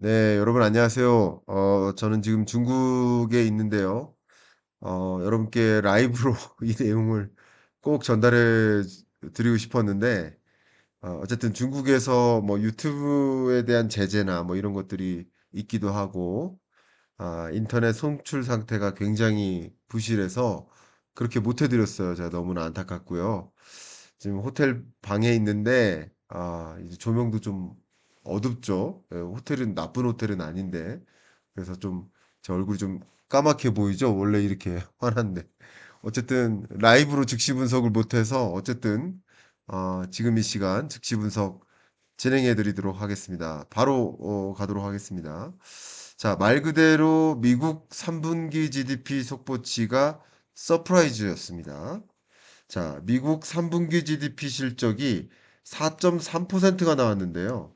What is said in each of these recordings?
네, 여러분 안녕하세요. 어, 저는 지금 중국에 있는데요. 어, 여러분께 라이브로 이 내용을 꼭 전달해 드리고 싶었는데, 어, 어쨌든 중국에서 뭐 유튜브에 대한 제재나 뭐 이런 것들이 있기도 하고, 아, 인터넷 송출 상태가 굉장히 부실해서 그렇게 못 해드렸어요. 제가 너무나 안타깝고요. 지금 호텔 방에 있는데, 아, 이제 조명도 좀 어둡죠. 예, 호텔은 나쁜 호텔은 아닌데. 그래서 좀 제 얼굴이 좀 까맣게 보이죠. 원래 이렇게 환한데. 어쨌든 라이브로 즉시 분석을 못해서 어쨌든 어, 지금 이 시간 즉시 분석 진행해 드리도록 하겠습니다. 바로 어, 가도록 하겠습니다. 자, 말 그대로 미국 3분기 GDP 속보치가 서프라이즈였습니다. 자, 미국 3분기 GDP 실적이 4.3%가 나왔는데요.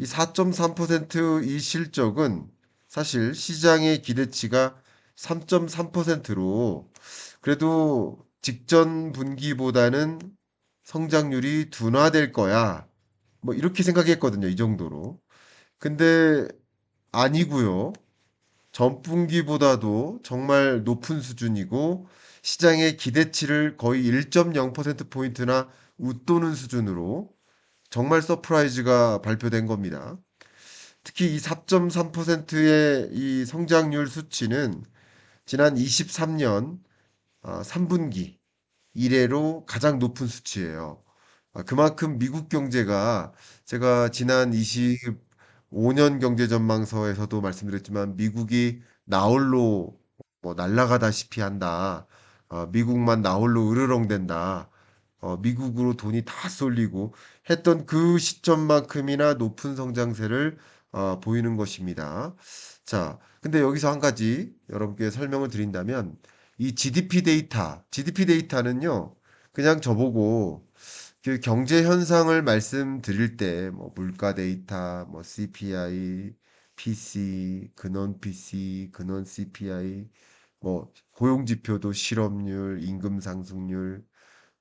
이 4.3%이 실적은 사실 시장의 기대치가 3.3%로 그래도 직전 분기보다는 성장률이 둔화될 거야. 뭐 이렇게 생각했거든요. 이 정도로. 근데 아니고요. 전 분기보다도 정말 높은 수준이고 시장의 기대치를 거의 1.0%포인트나 웃도는 수준으로 정말 서프라이즈가 발표된 겁니다. 특히 이 4.3%의 이 성장률 수치는 지난 23년 3분기 이래로 가장 높은 수치예요. 아, 그만큼 미국 경제가 제가 지난 25년 경제 전망서에서도 말씀드렸지만 미국이 나홀로 뭐 날아가다시피 한다. 어, 미국만 나홀로 으르렁댄다. 어, 미국으로 돈이 다 쏠리고 했던 그 시점만큼이나 높은 성장세를 어, 보이는 것입니다. 자, 근데 여기서 한 가지 여러분께 설명을 드린다면 이 GDP 데이터, GDP 데이터는요, 그냥 저보고 그 경제 현상을 말씀드릴 때 뭐 물가 데이터, 뭐 CPI, PC, 근원 PC, 근원 CPI, 뭐 고용 지표도 실업률, 임금 상승률,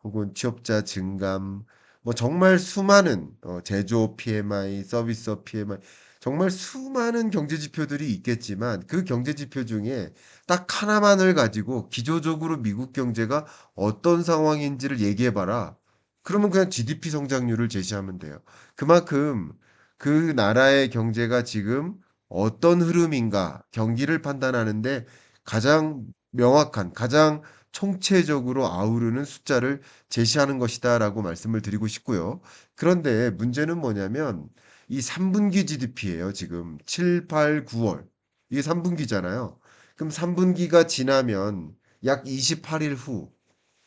혹은 취업자 증감, 뭐 정말 수많은 어, 제조업 PMI, 서비스업 PMI, 정말 수많은 경제 지표들이 있겠지만 그 경제 지표 중에 딱 하나만을 가지고 기조적으로 미국 경제가 어떤 상황인지를 얘기해 봐라. 그러면 그냥 GDP 성장률을 제시하면 돼요. 그만큼 그 나라의 경제가 지금 어떤 흐름인가 경기를 판단하는데 가장 명확한, 가장 총체적으로 아우르는 숫자를 제시하는 것이다라고 말씀을 드리고 싶고요. 그런데 문제는 뭐냐면 이 3분기 GDP예요. 지금 7, 8, 9월. 이게 3분기잖아요. 그럼 3분기가 지나면 약 28일 후,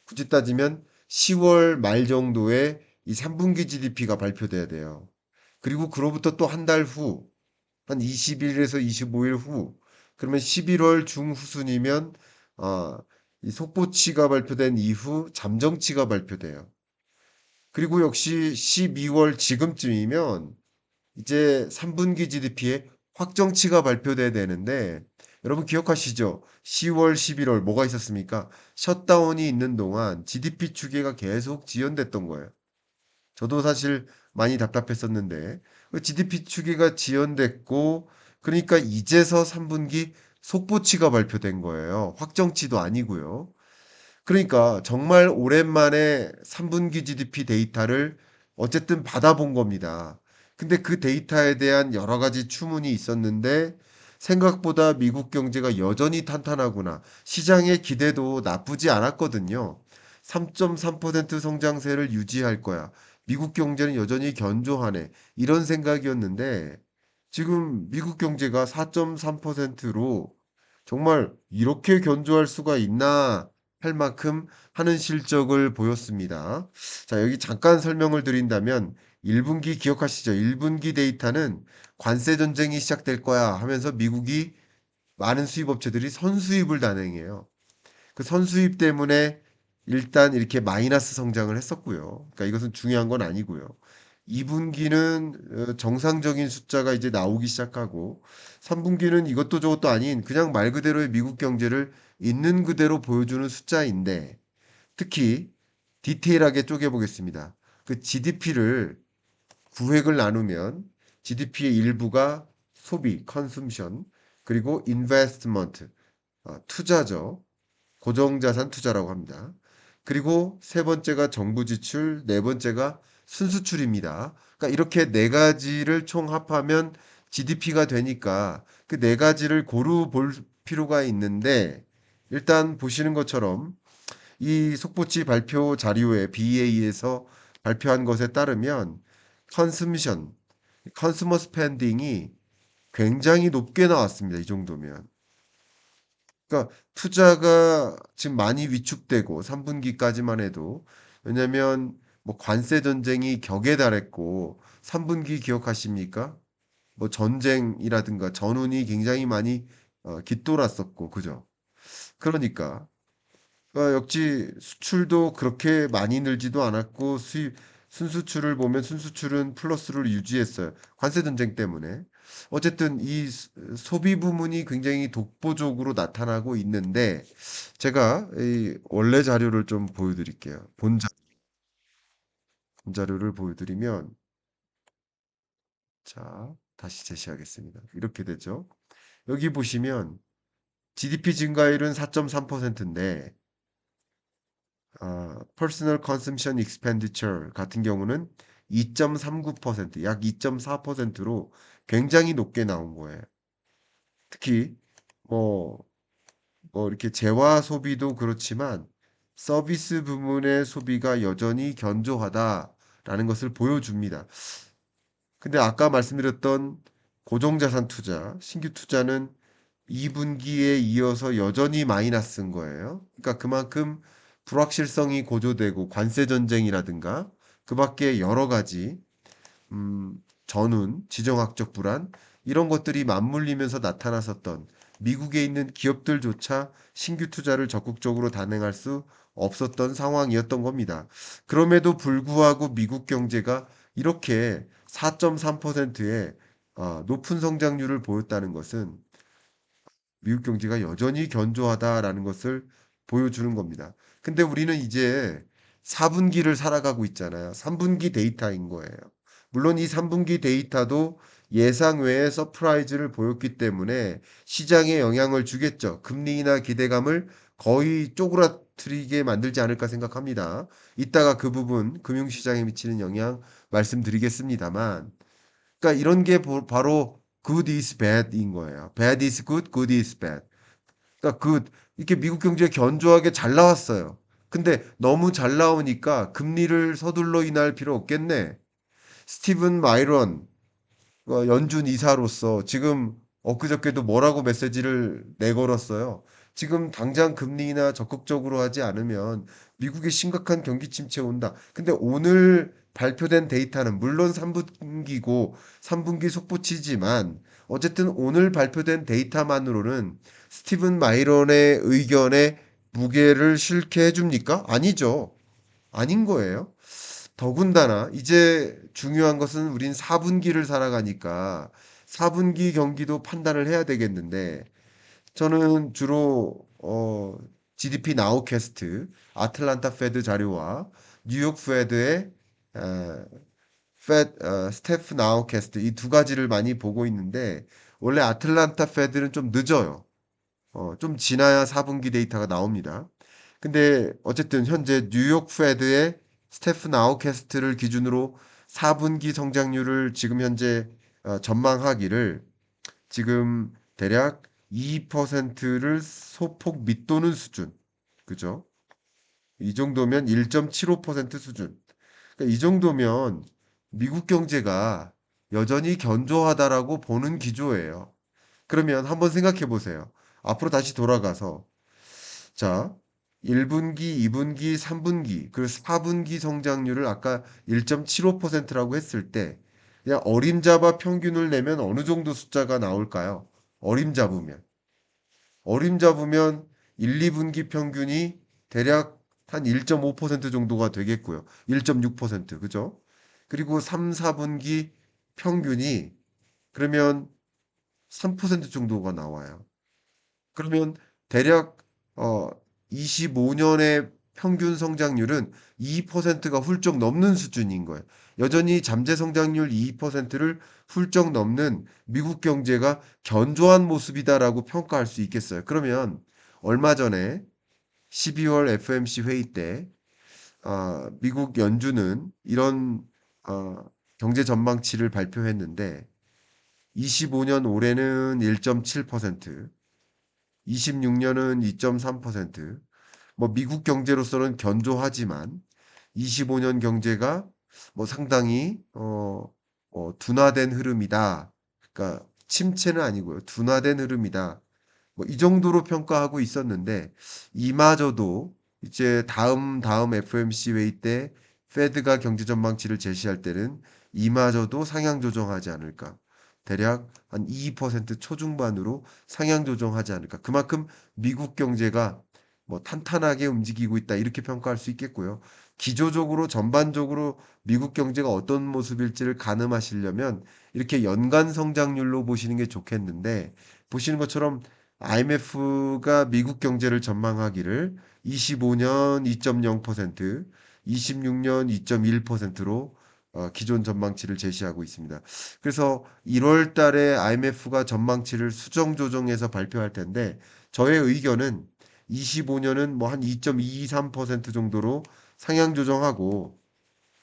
굳이 따지면 10월 말 정도에 이 3분기 GDP가 발표돼야 돼요. 그리고 그로부터 또 한 달 후, 한 20일에서 25일 후, 그러면 11월 중후순이면 어, 이 속보치가 발표된 이후 잠정치가 발표돼요. 그리고 역시 12월 지금쯤이면 이제 3분기 GDP의 확정치가 발표돼야 되는데 여러분 기억하시죠? 10월, 11월 뭐가 있었습니까? 셧다운이 있는 동안 GDP 추계가 계속 지연됐던 거예요. 저도 사실 많이 답답했었는데 그 GDP 추계가 지연됐고 그러니까 이제서 3분기 속보치가 발표된 거예요. 확정치도 아니고요. 그러니까 정말 오랜만에 3분기 GDP 데이터를 어쨌든 받아본 겁니다. 근데 그 데이터에 대한 여러 가지 추문이 있었는데 생각보다 미국 경제가 여전히 탄탄하구나. 시장의 기대도 나쁘지 않았거든요. 3.3% 성장세를 유지할 거야. 미국 경제는 여전히 견조하네. 이런 생각이었는데 지금 미국 경제가 4.3%로 정말 이렇게 견조할 수가 있나 할 만큼 하는 실적을 보였습니다. 자, 여기 잠깐 설명을 드린다면 1분기 기억하시죠? 1분기 데이터는 관세 전쟁이 시작될 거야 하면서 미국이 많은 수입 업체들이 선수입을 단행해요. 그 선수입 때문에 일단 이렇게 마이너스 성장을 했었고요. 그러니까 이것은 중요한 건 아니고요. 2분기는 정상적인 숫자가 이제 나오기 시작하고 3분기는 이것도 저것도 아닌 그냥 말 그대로의 미국 경제를 있는 그대로 보여주는 숫자인데 특히 디테일하게 쪼개 보겠습니다. 그 GDP를 구획을 나누면 GDP의 일부가 소비, 컨숨션, 그리고 investment, 어, 투자죠. 고정자산 투자라고 합니다. 그리고 세 번째가 정부 지출, 네 번째가 순수출입니다. 그러니까 이렇게 네 가지를 총합하면 GDP가 되니까 그 네 가지를 고루 볼 필요가 있는데 일단 보시는 것처럼 이 속보치 발표 자료에 BA에서 발표한 것에 따르면 컨섬션, 컨슈머 스펜딩이 굉장히 높게 나왔습니다. 이 정도면. 그러니까 투자가 지금 많이 위축되고 3분기까지만 해도 왜냐면 뭐 관세 전쟁이 격에 달했고 3분기 기억하십니까? 뭐 전쟁이라든가 전운이 굉장히 많이 어, 깃돌았었고 그죠? 그러니까 어, 역시 수출도 그렇게 많이 늘지도 않았고 수입 순수출을 보면 순수출은 플러스를 유지했어요. 관세 전쟁 때문에. 어쨌든 이 스- 소비 부문이 굉장히 독보적으로 나타나고 있는데 제가 이 원래 자료를 좀 보여드릴게요. 본 자, 본 자료를 보여드리면 자, 다시 제시하겠습니다. 이렇게 되죠. 여기 보시면 GDP 증가율은 4.3%인데 아, Personal Consumption Expenditure 같은 경우는 2.39%, 약 2.4%로 굉장히 높게 나온 거예요. 특히 뭐, 뭐 이렇게 재화 소비도 그렇지만 서비스 부문의 소비가 여전히 견조하다라는 것을 보여줍니다. 근데 아까 말씀드렸던 고정자산 투자, 신규 투자는 2분기에 이어서 여전히 마이너스인 거예요. 그러니까 그만큼 불확실성이 고조되고 관세 전쟁이라든가 그 밖에 여러 가지 음, 전운, 지정학적 불안 이런 것들이 맞물리면서 나타났었던 미국에 있는 기업들조차 신규 투자를 적극적으로 단행할 수 없었던 상황이었던 겁니다. 그럼에도 불구하고 미국 경제가 이렇게 4.3%의 어, 높은 성장률을 보였다는 것은 미국 경제가 여전히 견조하다라는 것을 보여주는 겁니다. 근데 우리는 이제 4분기를 살아가고 있잖아요. 3분기 데이터인 거예요. 물론 이 3분기 데이터도 예상 외의 서프라이즈를 보였기 때문에 시장에 영향을 주겠죠. 금리나 기대감을 거의 쪼그라뜨리게 만들지 않을까 생각합니다. 이따가 그 부분 금융시장에 미치는 영향 말씀드리겠습니다만 그러니까 이런 게 보- 바로 good is bad인 거예요. bad is good, good is bad. 그러니까 그 이렇게 미국 경제가 견조하게 잘 나왔어요. 근데 너무 잘 나오니까 금리를 서둘러 인하할 필요 없겠네. 스티븐 마이런 어, 연준 이사로서 지금 엊그저께도 뭐라고 메시지를 내걸었어요. 지금 당장 금리 인하 적극적으로 하지 않으면 미국에 심각한 경기 침체 온다. 근데 오늘 발표된 데이터는 물론 3분기고 3분기 속보치지만 어쨌든 오늘 발표된 데이터만으로는 스티븐 마이런의 의견에 무게를 실게 해줍니까? 아니죠. 아닌 거예요. 더군다나 이제 중요한 것은 우린 4분기를 살아가니까 4분기 경기도 판단을 해야 되겠는데 저는 주로 어, GDP 나우캐스트, 아틀란타 페드 자료와 뉴욕 페드의 어, 페드, 어, 스태프 나우캐스트 이 두 가지를 많이 보고 있는데 원래 아틀란타 페드는 좀 늦어요. 어, 좀 지나야 4분기 데이터가 나옵니다. 근데 어쨌든 현재 뉴욕 페드의 스테픈 아웃캐스트를 기준으로 4분기 성장률을 지금 현재 어, 전망하기를 지금 대략 2%를 소폭 밑도는 수준. 그죠? 이 정도면 1.75% 수준. 그러니까 이 정도면 미국 경제가 여전히 견조하다라고 보는 기조예요. 그러면 한번 생각해 보세요. 앞으로 다시 돌아가서 자, 1분기, 2분기, 3분기, 그리고 4분기 성장률을 아까 1.75%라고 했을 때 그냥 어림잡아 평균을 내면 어느 정도 숫자가 나올까요? 어림잡으면. 어림잡으면 1, 2분기 평균이 대략 한 1.5% 정도가 되겠고요. 1.6%, 그죠? 그리고 3, 4분기 평균이 그러면 3% 정도가 나와요. 그러면 대략 어 25년에 평균 성장률은 2%가 훌쩍 넘는 수준인 거예요. 여전히 잠재 성장률 2%를 훌쩍 넘는 미국 경제가 견조한 모습이다라고 평가할 수 있겠어요. 그러면 얼마 전에 12월 FMC 회의 때 아, 미국 연준은 이런 아, 경제 전망치를 발표했는데 25년 올해는 1.7%, 26년은 2.3%, 뭐 미국 경제로서는 견조하지만 25년 경제가 뭐 상당히 어, 어, 둔화된 흐름이다. 그러니까 침체는 아니고요. 둔화된 흐름이다. 뭐 이 정도로 평가하고 있었는데 이마저도 이제 다음 다음 FOMC 회의 때 페드가 경제 전망치를 제시할 때는 이마저도 상향 조정하지 않을까. 대략 한 2% 초중반으로 상향 조정하지 않을까. 그만큼 미국 경제가 뭐 탄탄하게 움직이고 있다. 이렇게 평가할 수 있겠고요. 기조적으로 전반적으로 미국 경제가 어떤 모습일지를 가늠하시려면 이렇게 연간 성장률로 보시는 게 좋겠는데 보시는 것처럼 IMF가 미국 경제를 전망하기를 25년 2.0%, 26년 2.1%로 어, 기존 전망치를 제시하고 있습니다. 그래서 1월 달에 IMF가 전망치를 수정 조정해서 발표할 텐데 저의 의견은 25년은 뭐 한 2.23% 정도로 상향 조정하고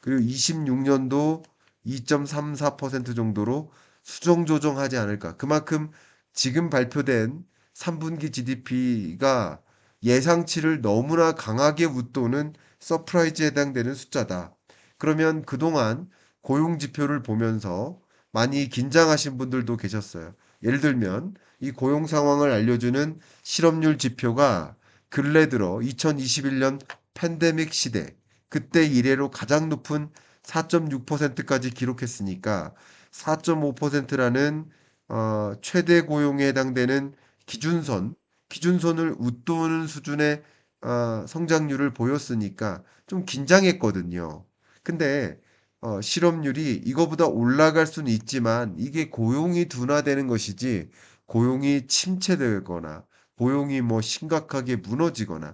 그리고 26년도 2.34% 정도로 수정 조정하지 않을까. 그만큼 지금 발표된 3분기 GDP가 예상치를 너무나 강하게 웃도는 서프라이즈에 해당되는 숫자다. 그러면 그동안 고용 지표를 보면서 많이 긴장하신 분들도 계셨어요. 예를 들면 이 고용 상황을 알려주는 실업률 지표가 근래 들어 2021년 팬데믹 시대 그때 이래로 가장 높은 4.6%까지 기록했으니까 4.5%라는 어, 최대 고용에 해당되는 기준선, 기준선을 웃도는 수준의 어, 성장률을 보였으니까 좀 긴장했거든요. 근데 어, 실업률이 이거보다 올라갈 수는 있지만 이게 고용이 둔화되는 것이지 고용이 침체되거나 고용이 뭐 심각하게 무너지거나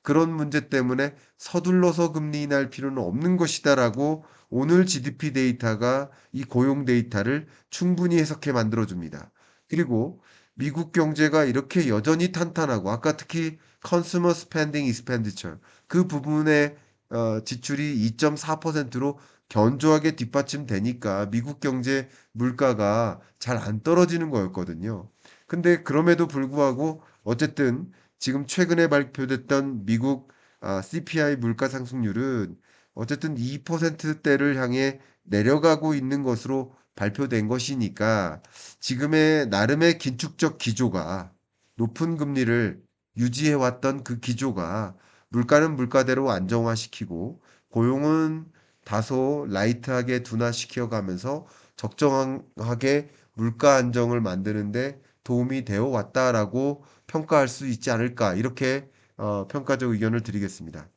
그런 문제 때문에 서둘러서 금리 인하할 필요는 없는 것이다라고 오늘 GDP 데이터가 이 고용 데이터를 충분히 해석해 만들어 줍니다. 그리고 미국 경제가 이렇게 여전히 탄탄하고 아까 특히 컨슈머 스펜딩 익스펜디처 그 부분의 어, 지출이 2.4%로 견조하게 뒷받침되니까 미국 경제 물가가 잘 안 떨어지는 거였거든요. 근데 그럼에도 불구하고 어쨌든 지금 최근에 발표됐던 미국 아, CPI 물가 상승률은 어쨌든 2%대를 향해 내려가고 있는 것으로 발표된 것이니까 지금의 나름의 긴축적 기조가 높은 금리를 유지해왔던 그 기조가 물가는 물가대로 안정화시키고 고용은 다소 라이트하게 둔화시켜 가면서 적정하게 물가 안정을 만드는데 도움이 되어 왔다라고 평가할 수 있지 않을까 이렇게 어, 평가적 의견을 드리겠습니다.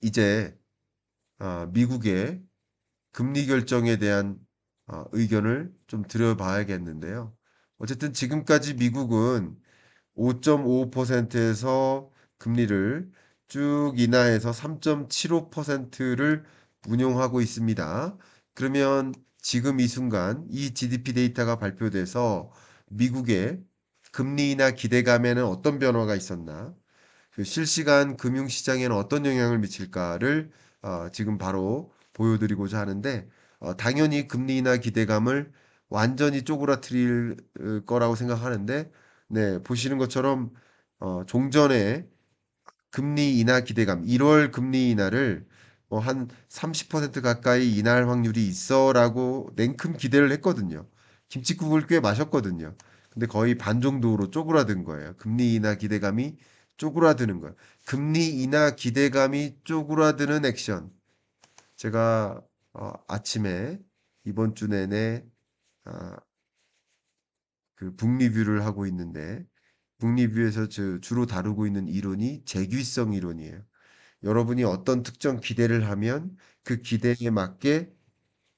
이제 어, 미국의 금리 결정에 대한 어, 의견을 좀 드려봐야겠는데요. 어쨌든 지금까지 미국은 5.5%에서 금리를 쭉 인하해서 3.75%를 운용하고 있습니다. 그러면 지금 이 순간 이 GDP 데이터가 발표돼서 미국의 금리 인하 기대감에는 어떤 변화가 있었나? 그 실시간 금융시장에는 어떤 영향을 미칠까를 어, 지금 바로 보여드리고자 하는데 어, 당연히 금리 인하 기대감을 완전히 쪼그라뜨릴 거라고 생각하는데 네, 보시는 것처럼 어, 종전에 금리 인하 기대감, 1월 금리 인하를 뭐 한 30% 가까이 인하할 확률이 있어라고 냉큼 기대를 했거든요. 김칫국을 꽤 마셨거든요. 근데 거의 반 정도로 쪼그라든 거예요. 금리 인하 기대감이 쪼그라드는 거예요. 금리 인하 기대감이 쪼그라드는 액션. 제가 어, 아침에 이번 주 내내 아, 그 북리뷰를 하고 있는데 저 주로 다루고 있는 이론이 재규성 이론이에요. 여러분이 어떤 특정 기대를 하면 그 기대에 맞게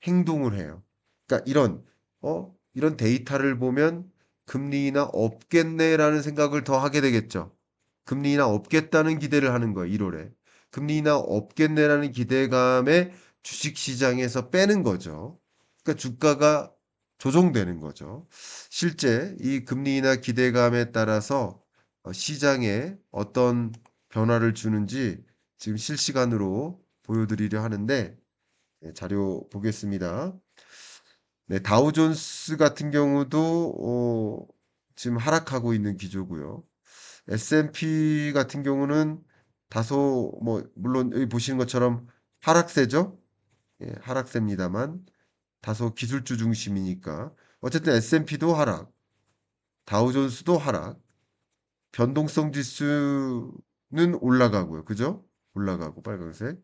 행동을 해요. 그러니까 이런 어 이런 데이터를 보면 금리 인하 없겠네라는 생각을 더 하게 되겠죠. 금리 인하 없겠다는 기대를 하는 거예요. 1월에. 금리 인하 없겠네라는 기대감에 주식 시장에서 빼는 거죠. 그러니까 주가가 조종되는 거죠. 실제 이 금리 인하 기대감에 따라서 어, 시장에 어떤 변화를 주는지 지금 실시간으로 보여드리려 하는데 네, 자료 보겠습니다. 네, 다우존스 같은 경우도 어, 지금 하락하고 있는 기조고요. S&P 같은 경우는 다소 뭐 물론 여기 보시는 것처럼 하락세죠. 예, 하락세입니다만 다소 기술주 중심이니까 어쨌든 S&P도 하락, 다우존스도 하락, 변동성 지수는 올라가고요. 그죠? 올라가고 빨간색.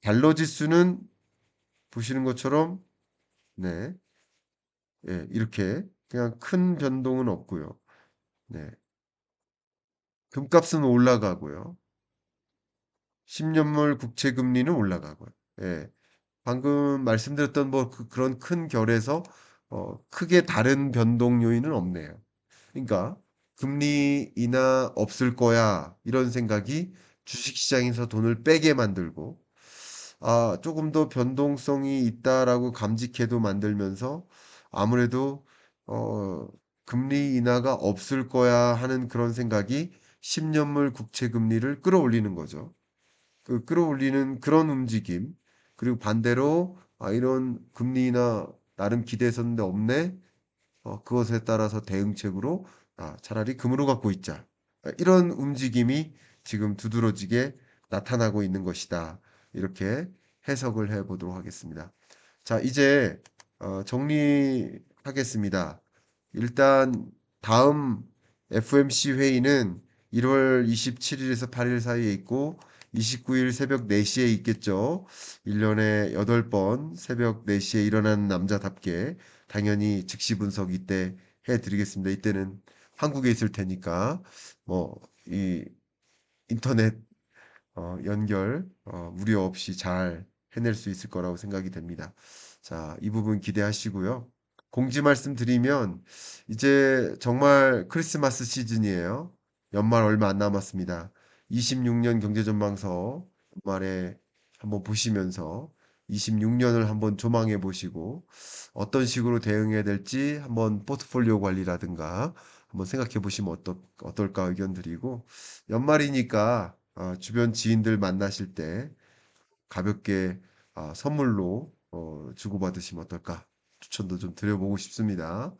달러 지수는 보시는 것처럼 네. 예, 이렇게 그냥 큰 변동은 없고요. 네. 금값은 올라가고요. 10년물 국채 금리는 올라가고요. 예. 방금 말씀드렸던 뭐 그, 그런 큰 결에서 어, 크게 다른 변동 요인은 없네요. 그러니까 금리 인하 없을 거야 이런 생각이 주식시장에서 돈을 빼게 만들고 아, 조금 더 변동성이 있다라고 감직해도 만들면서 아무래도 어, 금리 인하가 없을 거야 하는 그런 생각이 10년물 국채 금리를 끌어올리는 거죠. 그 끌어올리는 그런 움직임. 그리고 반대로 아, 이런 금리 인하 나름 기대했었는데 없네. 어, 그것에 따라서 대응책으로 아, 차라리 금으로 갖고 있자. 아, 이런 움직임이 지금 두드러지게 나타나고 있는 것이다. 이렇게 해석을 해 보도록 하겠습니다. 자, 이제 어, 정리하겠습니다. 일단 다음 FMC 회의는 1월 27일에서 8일 사이에 있고 29일 새벽 4시에 있겠죠. 1년에 8번 새벽 4시에 일어나는 남자답게 당연히 즉시 분석 이때 해드리겠습니다. 이때는 한국에 있을 테니까 뭐 이 인터넷 어, 연결 어, 무료 없이 잘 해낼 수 있을 거라고 생각이 됩니다. 자, 이 부분 기대하시고요. 공지 말씀드리면 이제 정말 크리스마스 시즌이에요. 연말 얼마 안 남았습니다. 26년 경제전망서 연말에 한번 보시면서 26년을 한번 조망해 보시고 어떤 식으로 대응해야 될지 한번 포트폴리오 관리라든가 한번 생각해 보시면 어떠, 어떨까 의견 드리고 연말이니까 어, 주변 지인들 만나실 때 가볍게 아, 선물로 어, 주고받으시면 어떨까 추천도 좀 드려보고 싶습니다.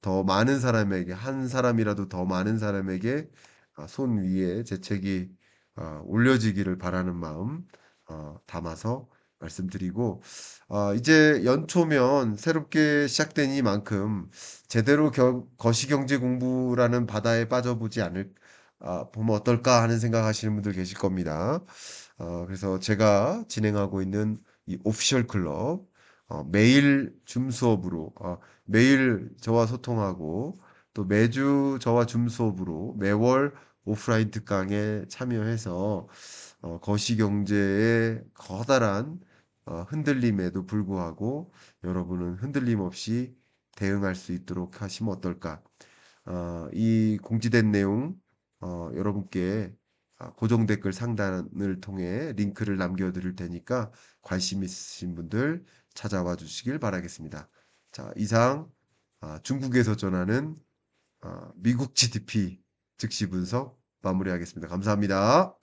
더 많은 사람에게 한 사람이라도 더 많은 사람에게 아, 손 위에 재책이 아, 올려지기를 바라는 마음 어, 담아서 말씀드리고 아, 이제 연초면 새롭게 시작되니만큼 제대로 겨, 거시경제 공부라는 바다에 빠져보지 않을 아, 보면 어떨까 하는 생각하시는 분들 계실 겁니다. 어, 그래서 제가 진행하고 있는 이 오피셜 클럽 어, 매일 줌 수업으로 어, 매일 저와 소통하고 또 매주 저와 줌 수업으로 매월 오프라인 특강에 참여해서 어, 거시 경제의 커다란 어, 흔들림에도 불구하고 여러분은 흔들림 없이 대응할 수 있도록 하시면 어떨까? 어, 이 공지된 내용 어, 여러분께 아, 고정 댓글 상단을 통해 링크를 남겨드릴 테니까 관심 있으신 분들 찾아와 주시길 바라겠습니다. 자, 이상 아, 중국에서 전하는 아, 미국 GDP 즉시 분석 마무리하겠습니다. 감사합니다.